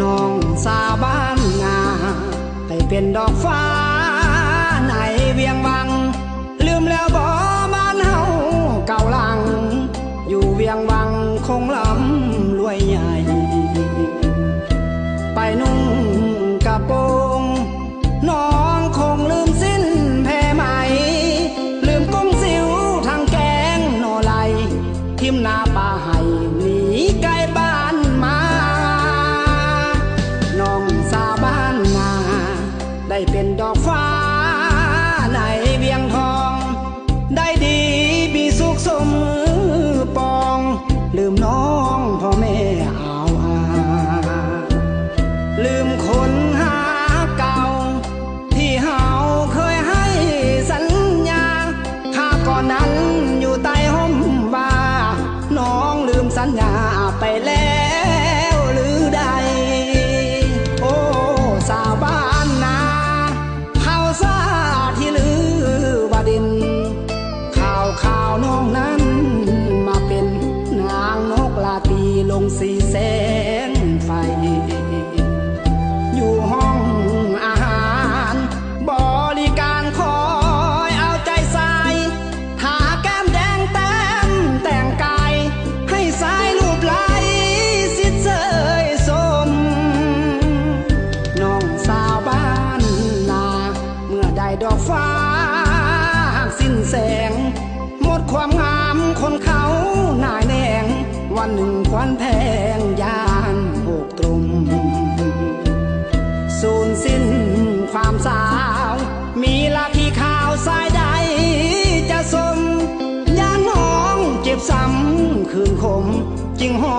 น้องสาบ้านนาไปเป็นดอกฟ้าในเวียงวัง ลืมแล้วบ่บ้านเฮาเก่าลัง อยู่เวียงวังคงลำรวยใหญ่ ไปนุ่งกระโปงน้องคงลืมสิ้นแพ่ไหม ลืมกุ้งสิวทางแกงหนอไลทิมนาปลาให้หนีไกลบ้าน ได้เป็นดอกฟ้าในเวียงทอง ได้ดีมีสุขสม ลาตีลงสีแสงไฟ อยู่ห้องอาหาร บริการคอยเอาใจใส่ทาแก้มแดงแต้มแต่งกาย ให้สายรูปไหลสิเสยสม น้องสาวบ้านนา เมื่อได้ดอกฟ้า สิ้นแสง หมดความงามคนเขา วันหนึ่งควันแพงยานหกตรุมสูญสิ้นความสาว มีลาที่ขาวสายใดจะสมยานหองเจ็บซ้ำคืนขมจึงหอ